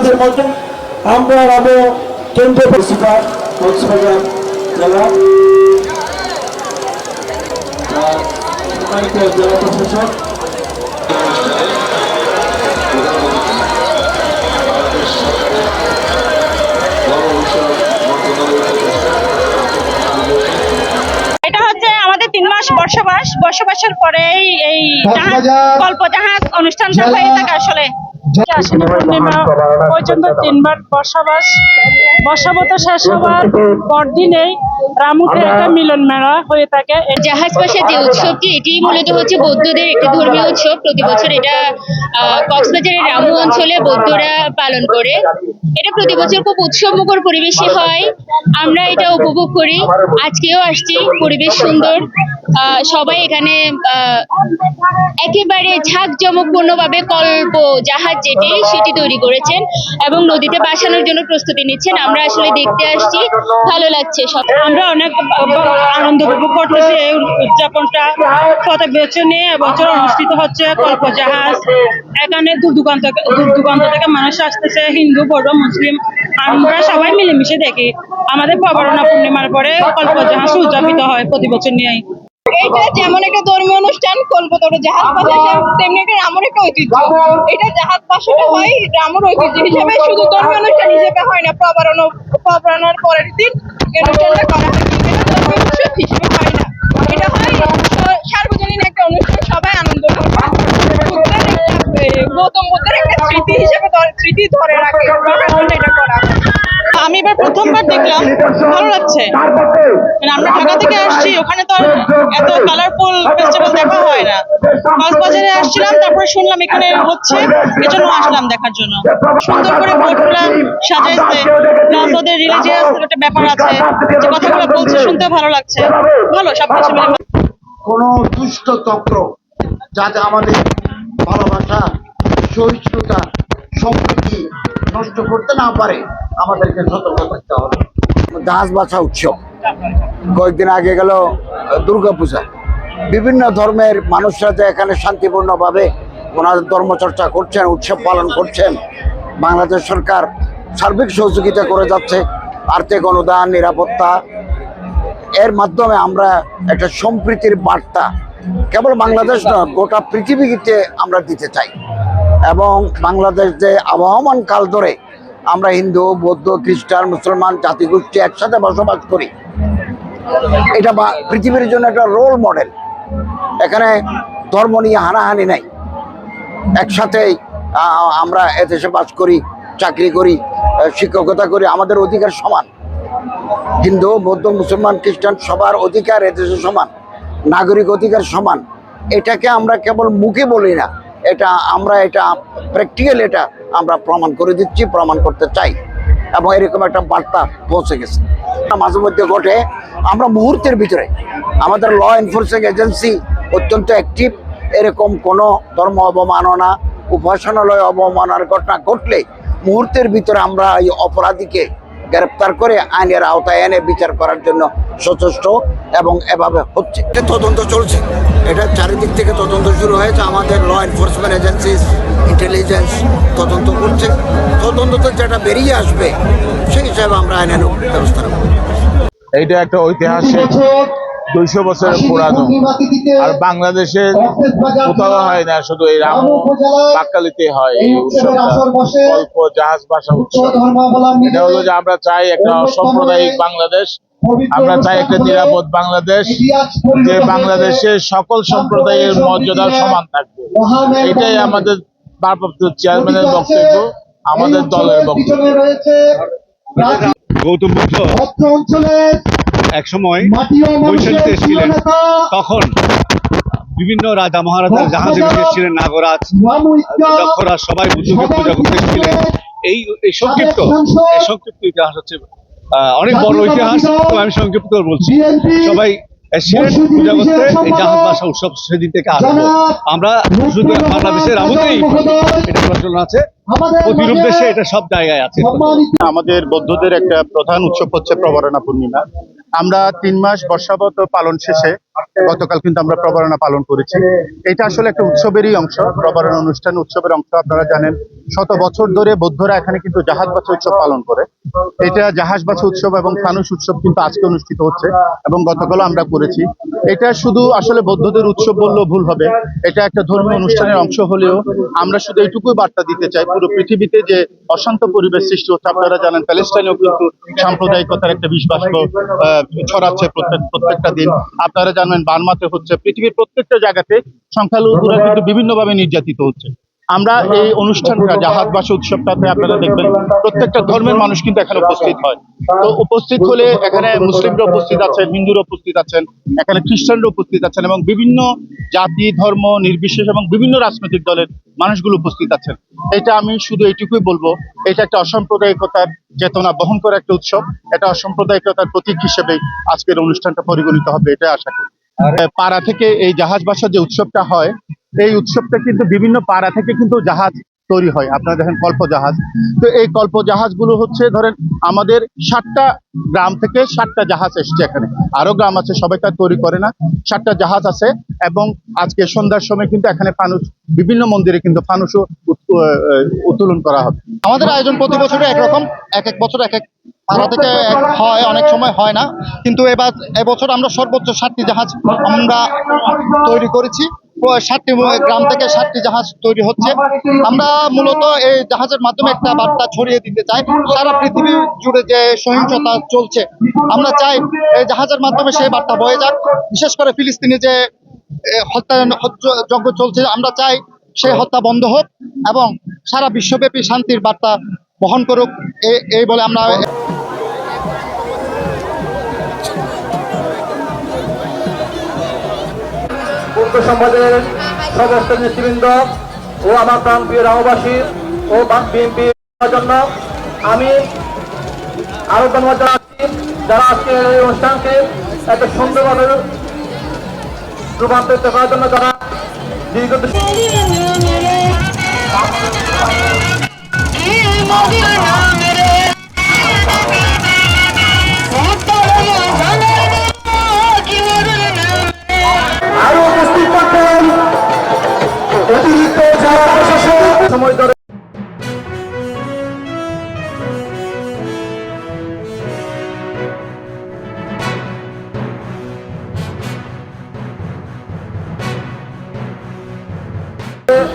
আমাদের মধ্যে আমরা আরও কেন্দ্র প্রিন্সিপাল কক্সবাজার জেলা প্রশাসক। তিন মাস বর্ষবাস বর্ষবাসের পরেই এই জাহাজ গল্প জাহাজ অনুষ্ঠানটা হয়ে থাকে আসলে। পূর্ণিমা পর্যন্ত তিনবার শেষ হওয়ার পরদিনেই রামুতে একটা মিলন মেলা হয়ে থাকে। জাহাজ যে এটি মূলত হচ্ছে বৌদ্ধদের একটি ধর্মীয় উৎসব। প্রতি বছর এটা কক্সবাজারের রামু অঞ্চলে বৌদ্ধরা পালন করে। এটা প্রতি বছর খুব উৎসব মুখর পরিবেশে হয়। আমরা এটা উপভোগ করি। আজকেও আসছি। পরিবেশ সুন্দর। সবাই এখানে একেবারে ঝাঁকজমকপূর্ণ ভাবে কল্প, জাহাজ যেটি সেটি তৈরি করেছেন এবং নদীতে বাসানোর জন্য প্রস্তুতি নিচ্ছেন, আমরা আসলে দেখতে আসছি, ভালো লাগছে সব। আমরা অনেক আনন্দ উপভোগ করতেছি এই উদযাপনটা। কত নিয়ে এবছর অনুষ্ঠিত হচ্ছে কল্প জাহাজ এখানে দূর দূরান্ত দূর দূরান্ত থেকে মানুষ আসতেছে, হিন্দু বড় মুসলিম। আমরা সবাই মিলেমিশে দেখি। আমাদের প্রবরণা পূর্ণিমার পরে কল্প জাহাজ উদযাপিত হয় প্রতি বছর নিয়েই। এইটা যেমন একটা ধর্মীয় অনুষ্ঠান কলকাতার জাহাজ পাশে তেমনি একটা রামুর একটা ঐতিহ্য। এটা জাহাজ পাশটা হয় রামুর ঐতিহ্য হিসেবে শুধু ধর্মীয় অনুষ্ঠান হিসেবে হয় না প্রবরণ প্রবরণার পরের দিন অনুষ্ঠানটা করা হয়। এটা ধর্মীয় উৎসব হিসেবে হয় না। এটা হয় সার্বজনীন একটা অনুষ্ঠান সবাই আনন্দ করবে গৌতম বুদ্ধের একটা স্মৃতি হিসেবে ধরে- স্মৃতি ধরে রাখে। এটা করা আমি এবার প্রথমবার দেখলাম ভালো লাগছে। মানে আমরা ঢাকা থেকে আসছি ওখানে তো আর এত কালারফুল ফেস্টিভ্যাল দেখা হয় না। কক্সবাজারে আসছিলাম তারপরে শুনলাম এখানে হচ্ছে এজন্য আসলাম দেখার জন্য। সুন্দর করে বোটগুলা সাজাইছে। প্লাস ওদের রিলিজিয়াস একটা ব্যাপার আছে। যে কথাগুলো বলছে শুনতে ভালো লাগছে। ভালো সব কিছু মিলে। কোনো দুষ্ট তন্ত্র যাতে আমাদের ভালোবাসা সহিষ্ণুতা সম্প্রীতি নষ্ট করতে না পারে আমাদেরকে সতর্ক থাকতে হবে। গাছ বাছা উৎসব। কয়েকদিন আগে গেল দুর্গা পূজা। বিভিন্ন ধর্মের মানুষরা যে এখানে শান্তিপূর্ণভাবে ওনাদের ধর্মচর্চা করছেন, উৎসব পালন করছেন, বাংলাদেশ সরকার সার্বিক সহযোগিতা করে যাচ্ছে, আর্থিক অনুদান, নিরাপত্তা। এর মাধ্যমে আমরা একটা সম্প্রীতির বার্তা কেবল বাংলাদেশ নয়, গোটা পৃথিবীতে আমরা দিতে চাই। এবং বাংলাদেশ যে আবহমান কাল ধরে আমরা হিন্দু, বৌদ্ধ, খ্রিস্টান, মুসলমান জাতিগোষ্ঠী একসাথে বসবাস করি এটা পৃথিবীর জন্য একটা রোল মডেল এখানে ধর্ম নিয়ে হানাহানি নাই। একসাথেই আ- আমরা এদেশে বাস করি, চাকরি করি শিক্ষকতা করি, আমাদের অধিকার সমান। হিন্দু, বৌদ্ধ, মুসলমান, খ্রিস্টান, সবার অধিকার এদেশে সমান। নাগরিক অধিকার সমান। এটাকে আমরা কেবল মুখে বলি না, এটা আমরা এটা প্র্যাকটিক্যাল এটা আমরা প্রমাণ করে দিচ্ছি, প্রমাণ করতে চাই। এবং এরকম একটা বার্তা পৌঁছে গেছে। মাঝে মধ্যে ঘটে আমরা মুহূর্তের ভিতরে আমাদের ল এনফোর্সিং এজেন্সি অত্যন্ত অ্যাক্টিভ এরকম কোনো ধর্ম অবমাননা, উপাসনালয় অবমাননার ঘটনা ঘটলে মুহূর্তের ভিতরে আমরা এই অপরাধীকে গ্রেপ্তার করে আইনের আওতায় এনে বিচার করার জন্য সচেষ্ট এবং এভাবে হচ্ছে। তদন্ত চলছে। এটা চারিদিক থেকে তদন্ত শুরু হয়েছে। আমাদের ল এনফোর্সমেন্ট এজেন্সিস ইন্টেলিজেন্স তদন্ত করছে। তদন্ত যেটা বেরিয়ে আসবে, সেই হিসাবে আমরা আইনের ব্যবস্থা নেব। এইটা একটা ঐতিহাসিক দুইশো বছরের পুরানো। আর বাংলাদেশে কোথাও হয় না শুধু এই রাম বাক্কালিতে হয় এই উৎসবটা। গল্প জাহাজ ভাষা উৎসব এটা হলো যে আমরা চাই একটা সাম্প্রদায়িক বাংলাদেশ। আমরা চাই একটা নিরাপদ বাংলাদেশ যে বাংলাদেশের সকল সম্প্রদায়ের মর্যাদা সমান থাকবে। এটাই আমাদের ভারপ্রাপ্ত চেয়ারম্যানের বক্তব্য আমাদের দলের বক্তব্য। গৌতম বুদ্ধ এক সময় বৈশালীতে এসেছিলেন তখন বিভিন্ন রাজা মহারাজা জাহাজে এসেছিলেন নাগরাজ দক্ষরাজ সবাই বুদ্ধকে পূজা করতে এসেছিলেন এই এই সংক্ষিপ্ত এই সংক্ষিপ্ত ইতিহাস হচ্ছে আহ, অনেক বড় ইতিহাস আমি সংক্ষিপ্ত বলছি। সবাই এসেছিলেন পূজা করতে এই জাহাজ ভাষা উৎসব সেদিন থেকে আরম্ভ। আমরা শুধু বাংলাদেশের আমতেই এটা প্রচলন আছে। প্রতিরূপ দেশে এটা সব জায়গায় আছে। আমাদের বৌদ্ধদের একটা প্রধান উৎসব হচ্ছে প্রবরণা পূর্ণিমা। আমরা তিন মাস বর্ষাবত পালন শেষে গতকাল কিন্তু আমরা প্রবরণা পালন করেছি। এটা আসলে একটা উৎসবেরই অংশ প্রবরণা অনুষ্ঠান উৎসবের অংশ। আপনারা জানেন শত বছর ধরে বৌদ্ধরা এখানে কিন্তু জাহাজ বাছা উৎসব পালন করে। এটা জাহাজ বাছা উৎসব এবং ফানুস উৎসব কিন্তু আজকে অনুষ্ঠিত হচ্ছে এবং গতকালও আমরা করেছি। এটা শুধু আসলে বৌদ্ধদের উৎসব বললেও ভুল হবে। এটা একটা ধর্মীয় অনুষ্ঠানের অংশ হলেও আমরা শুধু এইটুকুই বার্তা দিতে চাই। পুরো পৃথিবীতে যে অশান্ত পরিবেশ সৃষ্টি হচ্ছে আপনারা জানেন প্যালেস্টাইনেও কিন্তু সাম্প্রদায়িকতার একটা আহ, ছড়াচ্ছে প্রত্যেক প্রত্যেকটা দিন। আপনারা জানেন বার্মাতে হচ্ছে পৃথিবীর প্রত্যেকটা জায়গাতে সংখ্যালঘুরা কিন্তু বিভিন্নভাবে নির্যাতিত হচ্ছে। আমরা এই অনুষ্ঠানটা জাহাজ বাসা উৎসবটাতে আপনারা দেখবেন, প্রত্যেকটা ধর্মের মানুষ কিন্তু এখানে উপস্থিত হয়। তো উপস্থিত হলে এখানে মুসলিমরা উপস্থিত আছেন, হিন্দুরা উপস্থিত আছেন, এখানে খ্রিস্টানরা উপস্থিত আছেন এবং বিভিন্ন জাতি, ধর্ম, নির্বিশেষ এবং বিভিন্ন রাজনৈতিক দলের মানুষগুলো উপস্থিত আছেন। এটা আমি শুধু এইটুকুই বলব, এটা একটা অসাম্প্রদায়িকতার চেতনা বহন করা একটা উৎসব। এটা অসাম্প্রদায়িকতার প্রতীক হিসেবে আজকের অনুষ্ঠানটা পরিগণিত হবে এটা আশা করি। পাড়া থেকে এই জাহাজ বাসা যে উৎসবটা হয়, এই উৎসবটা কিন্তু বিভিন্ন পাড়া থেকে কিন্তু জাহাজ তৈরি হয়। আপনারা দেখেন কল্প জাহাজ। তো এই কল্প জাহাজগুলো হচ্ছে, ধরেন আমাদের ষাটটা গ্রাম থেকে ষাটটা জাহাজ এসছে এখানে। আরও গ্রাম আছে, সবাই তার তৈরি করে না। ষাটটা জাহাজ আছে এবং আজকে সন্ধ্যার সময় কিন্তু এখানে ফানুস, বিভিন্ন মন্দিরে কিন্তু ফানুসও উত্তোলন করা হবে। আমাদের আয়োজন প্রতি বছরে একরকম, এক এক বছর এক এক পাড়া থেকে হয় অনেক সময় হয় না। কিন্তু এবার এবছর আমরা সর্বোচ্চ ষাটটি জাহাজ আমরা তৈরি করেছি। ষাটটি গ্রাম থেকে ষাটটি জাহাজ তৈরি হচ্ছে। আমরা মূলত এই জাহাজের মাধ্যমে একটা বার্তা ছড়িয়ে দিতে চাই। সারা পৃথিবী জুড়ে যে সহিংসতা চলছে আমরা চাই এই জাহাজের মাধ্যমে সেই বার্তা বয়ে যাক। বিশেষ করে ফিলিস্তিনে যে হত্যা যজ্ঞ চলছে আমরা চাই সেই হত্যা বন্ধ হোক এবং সারা বিশ্বব্যাপী শান্তির বার্তা বহন করুক। এই বলে আমরা পূর্ব সমাজের সমস্ত নেতৃবৃন্দ ও আমার প্রান্তীয় গ্রামবাসী ও বিএনপি জন্য আমি আরও ধন্যবাদ জানাচ্ছি যারা আজকে এই অনুষ্ঠানকে এত সুন্দরভাবে রূপান্তরিত করার জন্য যারা দীর্ঘ সময় ধরে